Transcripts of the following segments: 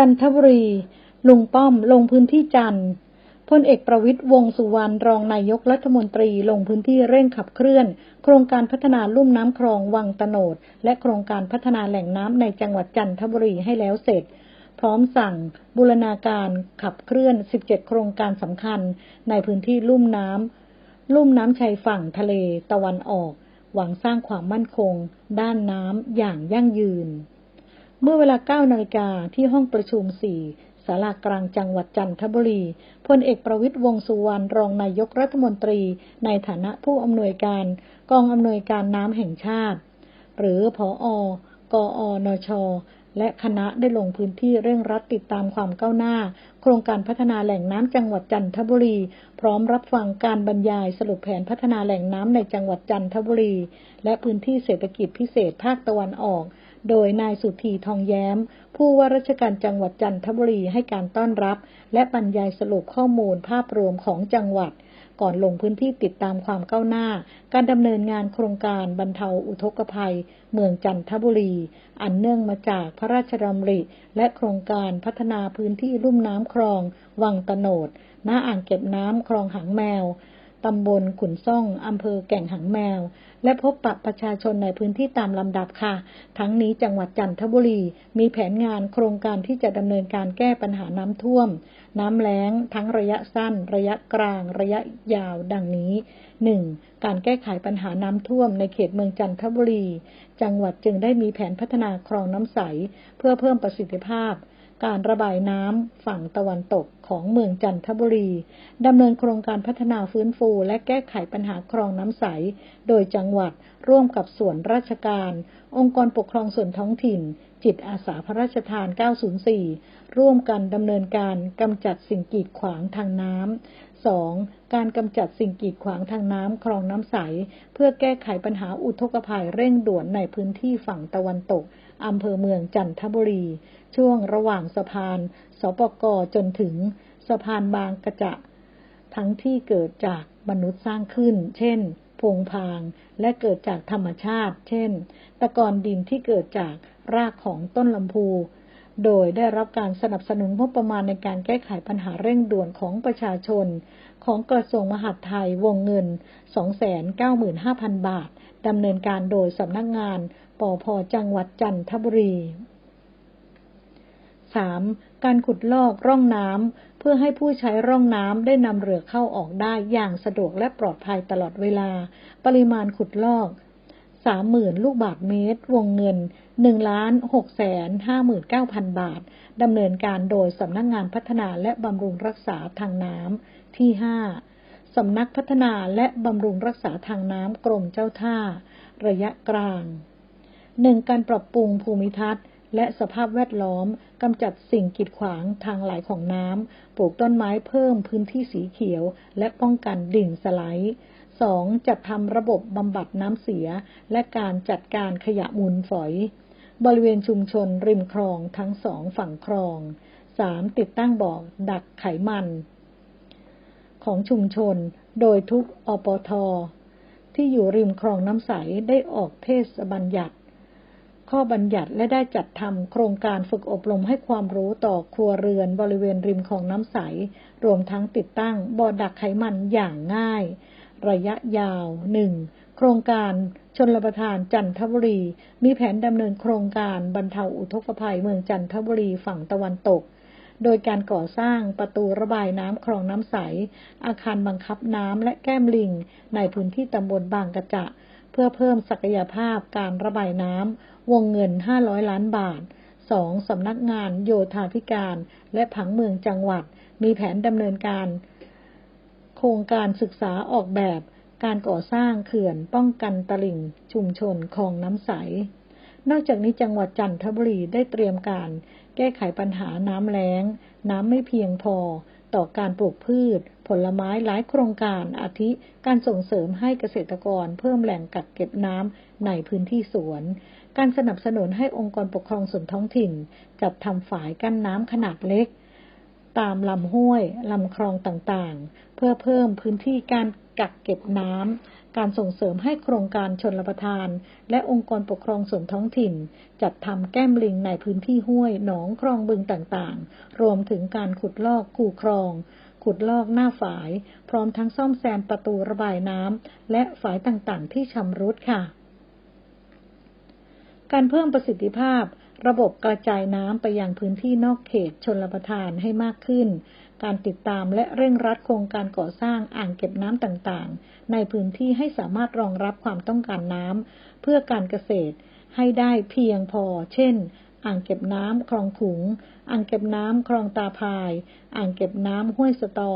จันทบุรี ลุงป้อมลงพื้นที่จันทร์พลเอกประวิตยวงสุวรรณรองนายกรัฐมนตรีลงพื้นที่เร่งขับเคลื่อน โครงการพัฒนาลุ่มน้ำคลองวังตโนด และโครงการพัฒนาแหล่งน้ำในจังหวัดจันทบุรีให้แล้วเสร็จ พร้อมสั่งบูรณาการขับเคลื่อน 17 โครงการสำคัญ ในพื้นที่ลุ่มน้ำลุ่มน้ำชายฝั่งทะเลตะวันออก หวังสร้างความมั่นคง ด้านน้ำอย่างยั่งยืน เมื่อเวลา9นาฬิกาที่ห้องประชุม 4 ศาลากลางจังหวัดจันทบุรี พลเอกประวิตยวงสุวรรณรองนายกรัฐมนตรี ในฐานะผู้อำนวยการ กองอำนวยการน้ำแห่งชาติ หรือผอกอนช และคณะได้ลงพื้นที่เร่งรัดติดตามความก้าวหน้า โครงการพัฒนาแหล่งน้ำจังหวัดจันทบุรี พร้อมรับฟังการบรรยายสรุปแผนพัฒนาแหล่งน้ำในจังหวัดจันทบุรี และพื้นที่เศรษฐกิจพิเศษภาคตะวันออก โดยนายสุธีทองแย้ม ผู้ว่าราชการจังหวัดจันทบุรีให้การต้อนรับ และบรรยายสรุปข้อมูลภาพรวมของจังหวัด ก่อนลงพื้นที่ติดตามความก้าวหน้า การดำเนินงานโครงการบรรเทาอุทกภัย เมืองจันทบุรี อันเนื่องมาจากพระราชดำริ และโครงการพัฒนาพื้นที่ลุ่มน้ำคลอง วังตโนดณอ่างเก็บน้ำคลองหางแมว ตำบลขุนซ่อง อำเภอแก่งหางแมว และพบปะประชาชนในพื้นที่ตามลำดับค่ะ ทั้งนี้จังหวัดจันทบุรี มีแผนงานโครงการที่จะดำเนินการแก้ปัญหาน้ำท่วม น้ำแล้ง ทั้งระยะสั้น ระยะกลาง ระยะยาว ดังนี้ 1. การแก้ไขปัญหาน้ำท่วมในเขตเมืองจันทบุรี จังหวัดจึงได้มีแผนพัฒนาคลองน้ำใส เพื่อเพิ่มประสิทธิภาพ การระบายน้ำฝั่งตะวันตกของเมืองจันทบุรีดำเนินโครงการพัฒนาฟื้นฟู และแก้ไขปัญหาคลองน้ำใส โดยจังหวัดร่วมกับส่วนราชการ องค์กรปกครองส่วนท้องถิ่น จิตอาสาพระราชทาน 904 ร่วมกันดำเนินการกำจัดสิ่งกีดขวางทางน้ำ 2. การกำจัดสิ่งกีดขวางทางน้ำคลองน้ำใส เพื่อแก้ไขปัญหาอุทกภัยเร่งด่วนในพื้นที่ฝั่งตะวันตก อำเภอเมืองจันทบุรี ช่วงระหว่างสะพาน สปกจนถึงสะพานบางกระจะ ทั้งที่เกิดจากมนุษย์สร้างขึ้น เช่นพงพาง และเกิดจากธรรมชาติ เช่น ตะกอนดินที่เกิดจากรากของต้นลำพู โดยได้รับการสนับสนุนงบประมาณในการแก้ไขปัญหาเร่งด่วนของประชาชน ของกระทรวงมหาดไทยวงเงิน 295,000 บาท ดำเนินการโดยสำนักงานปอพจังหวัดจันทบุรี 3. การขุดลอกร่องน้ำเพื่อให้ผู้ใช้ร่องน้ำได้นำเรือเข้าออกได้อย่างสะดวกและปลอดภัยตลอดเวลา ปริมาณขุดลอก 30,000ลูกบาศก์เมตร วงเงิน1,659,000บาท ดำเนินการโดยสำนักงงานพัฒนาและบำรุงรักษาทางน้ำที่ 5. สำนักพัฒนาและบำรุงรักษาทางน้ำกรมเจ้าท่า ระยะกลาง 1. การปรับปรุงภูมิทัศน์ และสภาพแวดล้อมกำจัดสิ่งกีดขวางทางไหลของน้ำปลูกต้นไม้เพิ่มพื้นที่สีเขียว และป้องกันดิ่งสไลด์ 2. จัดทำระบบบำบัดน้ำเสีย และการจัดการขยะมูลฝอย บริเวณชุมชนริมคลองทั้งสองฝั่งคลอง 3. ติดตั้งบ่อดักไขมัน ของชุมชน โดยทุกอปท ที่อยู่ริมคลองน้ำใสได้ออกเทศบัญญัติ ข้อบัญญัติและได้จัดทำโครงการฝึกอบรมให้ความรู้ต่อครัวเรือนบริเวณริมคลองน้ำใส รวมทั้งติดตั้งบ่อดักไขมันอย่างง่าย ระยะยาว 1. โครงการชนรประทานจันทบุรี มีแผนดำเนินโครงการบรรเทาอุทกภัยเมืองจันทบุรีฝั่งตะวันตก โดยการก่อสร้างประตูระบายน้ำคลองน้ำใส อาคารบังคับน้ำและแก้มลิง ในพื้นที่ตำบลบางกระจะ เพื่อเพิ่มศักยภาพการระบายน้ำวงเงิน 500 ล้านบาท 2. สำนักงานโยธาธิการ และผังเมืองจังหวัด มีแผนดำเนินการ โครงการศึกษาออกแบบการก่อสร้างเขื่อนป้องกันตลิ่งชุมชนคลองน้ำใส นอกจากนี้จังหวัดจันทบุรีได้เตรียมการแก้ไขปัญหาน้ำแล้ง น้ำไม่เพียงพอต่อการปลูกพืช ผลไม้หลายโครงการอาทิ การส่งเสริมให้เกษตรกรเพิ่มแหล่งกักเก็บน้ำในพื้นที่สวน การสนับสนุนให้องค์กรปกครองส่วนท้องถิ่น จัดทำฝายกั้นน้ำขนาดเล็ก ตามลำห้วยลำคลองต่างๆ เพื่อเพิ่มพื้นที่การกักเก็บน้ำ การส่งเสริมให้โครงการชนรประทาน และองค์กรปกครองส่วนท้องถิ่น จัดทำแก้มลิงในพื้นที่ห้วย หนองคลองบึงต่างๆ รวมถึงการขุดลอกคูคลอง ขุดลอกหน้าฝาย พร้อมทั้งซ่อมแซมประตูระบายน้ำและฝายต่างๆ ที่ชำรุดค่ะ การเพิ่มประสิทธิภาพ ระบบกระจายน้ำไปยังพื้นที่นอกเขตชนรประทานให้มากขึ้น การติดตามและเร่งรัดโครงการก่อสร้างอ่างเก็บน้ำต่างๆ ในพื้นที่ให้สามารถรองรับความต้องการน้ำเพื่อการเกษตร ให้ได้เพียงพอ เช่น อ่างเก็บน้ำคลองขุง อ่างเก็บน้ำคลองตาพาย อ่างเก็บน้ำห้วยสตอ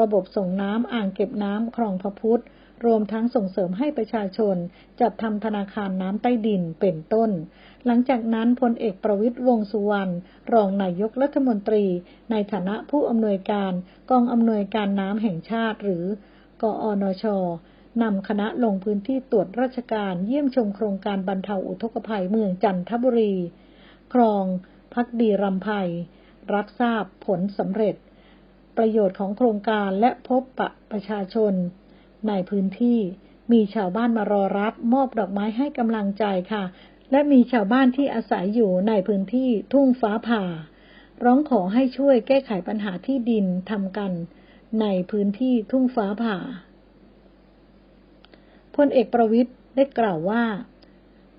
ระบบส่งน้ำอ่างเก็บน้ำคลองพระพุทธ รวมทั้งส่งเสริมให้ประชาชน จัดทำธนาคารน้ำใต้ดินเป็นต้น หลังจากนั้นพลเอกประวิตยวงสุวรรณรองนายกรัฐมนตรี ในฐานะผู้อำนวยการกองอำนวยการน้ำแห่งชาติหรือกอนชนำคณะลงพื้นที่ตรวจราชการเยี่ยมชมโครงการบรรเทาอุทกภัยเมืองจันทบุรี ครองพักดีรำไพรับทราบผลสำเร็จ ประโยชน์ของโครงการและพบปะประชาชน ในพื้นที่มีชาวบ้านมารอรับมอบดอกไม้ให้กำลังใจค่ะ และมีชาวบ้านที่อาศัยอยู่ในพื้นที่ทุ่งฟ้าผ่า ร้องขอให้ช่วยแก้ไขปัญหาที่ดินทำกัน ในพื้นที่ทุ่งฟ้าผ่าพลเอกประวิทย์ได้กล่าวว่า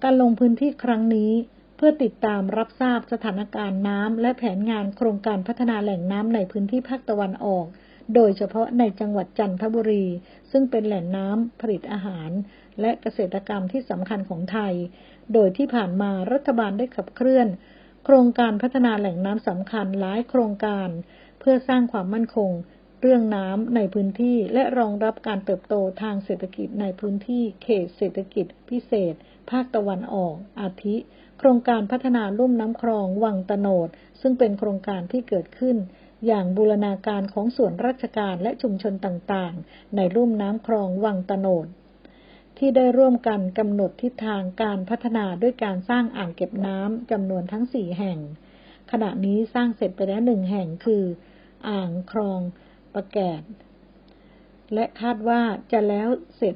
การลงพื้นที่ครั้งนี้เพื่อติดตามรับทราบสถานการณ์น้ำและแผนงานโครงการพัฒนาแหล่งน้ำในพื้นที่ภาคตะวันออก โดยเฉพาะในจังหวัดจันทบุรี ซึ่งเป็นแหล่งน้ำผลิตอาหาร และเกษตรกรรมที่สำคัญของไทย โดยที่ผ่านมารัฐบาลได้ขับเคลื่อน โครงการพัฒนาแหล่งน้ำสำคัญหลายโครงการ เพื่อสร้างความมั่นคง เรื่องน้ำในพื้นที่และรองรับการเติบโตทางเศรษฐกิจในพื้นที่เขตเศรษฐกิจพิเศษ ภาคตะวันออก อาทิ โครงการพัฒนาลุ่มน้ำคลองวังตโนดซึ่งเป็นโครงการที่เกิดขึ้น อย่างบูรณาการของส่วนราชการและชุมชนต่างๆ ในลุ่มน้ำคลองวังตโนด ที่ได้ร่วมกันกำหนดทิศทางการพัฒนาด้วยการสร้างอ่างเก็บน้ำจำนวนทั้งสี่แห่ง ขณะนี้สร้างเสร็จไปแล้วหนึ่งแห่งคือ อ่างคลองประแกดและคาดว่าจะแล้วเสร็จ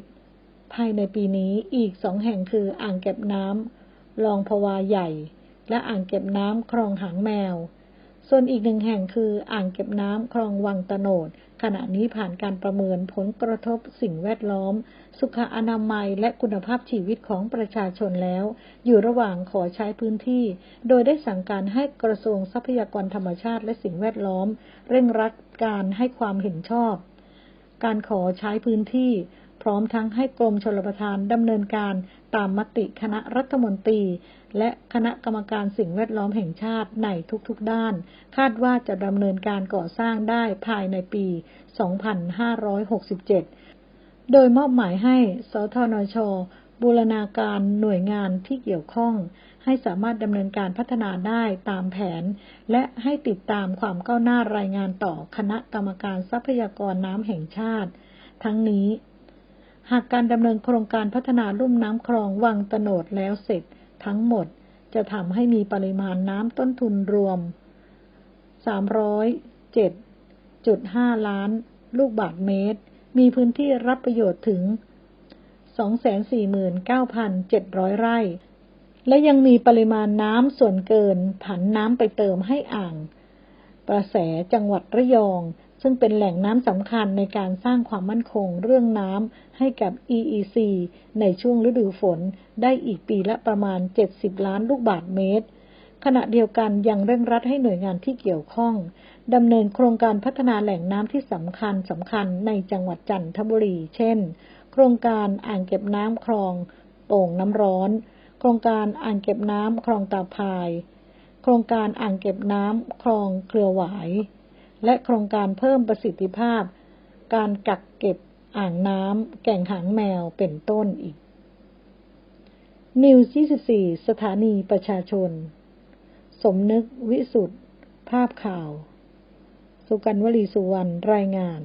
ภายในปีนี้อีกสองแห่งคืออ่างเก็บน้ำลองพวาใหญ่ และอ่างเก็บน้ำคลองหางแมว ส่วนอีกหนึ่งแห่งคืออ่างเก็บน้ำคลองวังตโนด ขณะนี้ผ่านการประเมินผลกระทบสิ่งแวดล้อม สุขอนามัยและคุณภาพชีวิตของประชาชนแล้ว อยู่ระหว่างขอใช้พื้นที่ โดยได้สั่งการให้กระทรวงทรัพยากรธรรมชาติและสิ่งแวดล้อม เร่งรัดการให้ความเห็นชอบ การขอใช้พื้นที่ พร้อมทั้งให้กรมชลประทานดำเนินการตามมติคณะรัฐมนตรี และคณะกรรมการสิ่งแวดล้อมแห่งชาติในทุกๆด้าน คาดว่าจะดำเนินการก่อสร้างได้ภายในปี 2567 โดยมอบหมายให้สทนชบูรณาการหน่วยงานที่เกี่ยวข้อง ให้สามารถดำเนินการพัฒนาได้ตามแผน และให้ติดตามความก้าวหน้ารายงานต่อคณะกรรมการทรัพยากรน้ำแห่งชาติ ทั้งนี้ หากการดำเนินโครงการพัฒนาลุ่มน้ำคลองวังตโนดแล้วเสร็จทั้งหมดจะทำให้มีปริมาณน้ำต้นทุนรวม 307.5 ล้าน ลูกบาทเมตร มีพื้นที่รับประโยชน์ถึง 249,700 ไร่ และยังมีปริมาณน้ำส่วนเกิน ผันน้ำไปเติมให้อ่าง ประแสจังหวัดระยอง ซึ่งเป็นแหล่งน้ำสำคัญในการสร้างความมั่นคงเรื่องน้ำให้กับ EEC ในช่วงฤดูฝนได้อีกปีละประมาณ 70 ล้านลูกบาทเมตร ขณะเดียวกันยังเร่งรัดให้หน่วยงานที่เกี่ยวข้องดำเนินโครงการพัฒนาแหล่งน้ำที่สำคัญสำคัญในจังหวัดจันทบุรี เช่น โครงการอ่างเก็บน้ำคลองโป่งน้ำร้อน โครงการอ่างเก็บน้ำคลองตาพาย โครงการอ่างเก็บน้ำคลองเครือหวาย และโครงการเพิ่มประสิทธิภาพ การกักเก็บอ่างน้ำแก่งหางแมวเป็นต้นอีก นิว24 สถานีประชาชน สมนึกวิสุทธ์ภาพข่าว สุกันวลีสุวรรณรายงาน